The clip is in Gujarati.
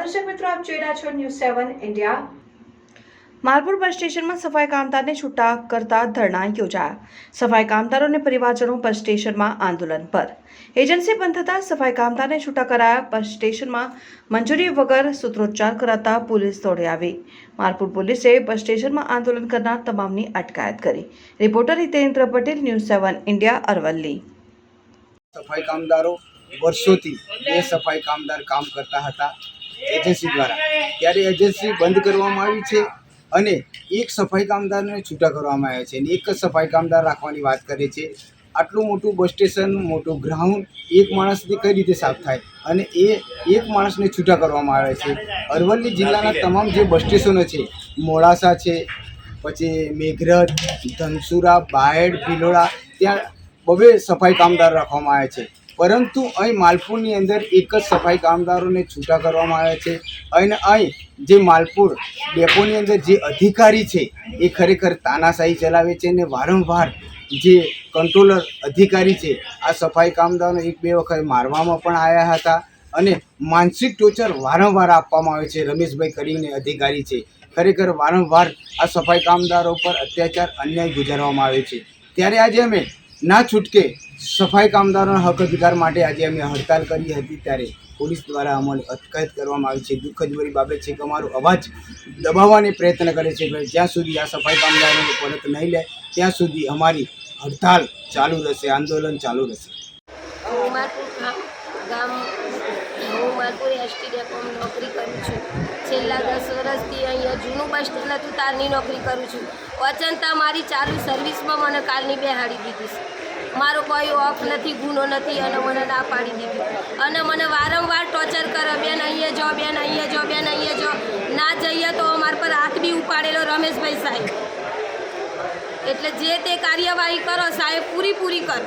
દર્શક મિત્રો આપ જોઈ રહ્યા છો news seven India Malpur bus સ્ટેશનમાં સફાઈ કામદારને છૂટા કરતા ધરણા યોજાયા. સફાઈ કામદારો અને પરિવારજનો બસ સ્ટેશનમાં આંદોલન પર. એજન્સી બંધ થતાં સફાઈ કામદારને છૂટા કરાયા. બસ સ્ટેશનમાં મંજૂરી વગર સૂત્રોચ્ચાર કરાતા પોલીસ દોડી આવી. માલપુર પોલીસે બસ સ્ટેશનમાં આંદોલન કરનાર તમામની અટકાયત કરી. Reporter Hitendra Patel news seven India Aravalli. સફાઈ કામદારો વર્ષોથી બે સફાઈ કામદાર કામ કરતા હતા. એજન્સી દ્વારા. ત્યારે એજન્સી બંધ કરવામાં આવી છે અને એક સફાઈ કામદારને છૂટા કરવામાં આવ્યા છે અને એક જ સફાઈ કામદાર રાખવાની વાત કરે છે. આટલું મોટું બસ સ્ટેશન, મોટું ગ્રાઉન્ડ, એક માણસથી કઈ રીતે સાફ થાય? અને એ એક માણસને છૂટા કરવામાં આવે છે. અરવલ્લી જિલ્લાના તમામ જે બસ સ્ટેશનો છે, મોડાસા છે, પછી મેઘરજ, ધનસુરા, બાયડ, ભિલોડા, ત્યાં બબે સફાઈ કામદાર રાખવામાં આવે છે. પરંતુ અહીં માલપુરની અંદર એક જ સફાઈ કામદારોને છૂટા કરવામાં આવ્યા છે અને અહીં જે માલપુર ડેપોની અંદર જે અધિકારી છે એ ખરેખર તાનાશાહી ચલાવે છે અને વારંવાર જે કંટ્રોલર અધિકારી છે આ સફાઈ કામદારોને એક બે વખત મારવામાં પણ આવ્યા હતા અને માનસિક ટોર્ચર વારંવાર આપવામાં આવે છે. રમેશભાઈ કરીને અધિકારી છે. ખરેખર વારંવાર આ સફાઈ કામદારો પર અત્યાચાર, અન્યાય ગુજારવામાં આવે છે. ત્યારે આજે અમે ના છૂટકે સફાઈ કામદારોના હક અધિકાર માટે આજે અમે હડતાલ કરી હતી ત્યારે પોલીસ દ્વારા અમારી અટકાયત કરવામાં આવી છે. દુઃખદભરી બાબત છે કે અમારો અવાજ દબાવવાને પ્રયત્ન કરે છે જ્યાં સુધી આ સફાઈ કામદારોને પરત નહીં લે, ત્યાં સુધી અમારી હડતાલ ચાલુ રહેશે, આંદોલન ચાલુ રહેશે. હું માલપુર એસટી નોકરી કરું છું. છેલ્લા દસ વર્ષથી અહીંયા જૂનું બસ સ્ટેન્ડ હતું તારની નોકરી કરું છું. અચંતા મારી ચાલુ સર્વિસમાં મને કાલની બેહાડી દીધી છે. મારો કોઈ ઓફ નથી, ગુનો નથી અને મને ના પાડી દીધી. અને મને વારંવાર ટોર્ચર કરે, બેન, અહીંયા જો બેન, અહીંયા જો બેન, અહીંયા જો ના જઈએ તો અમારા પર હાથ બી ઉપાડેલો રમેશભાઈ સાહેબ. એટલે જે તે કાર્યવાહી કરો સાહેબ, પૂરી પૂરી કરો.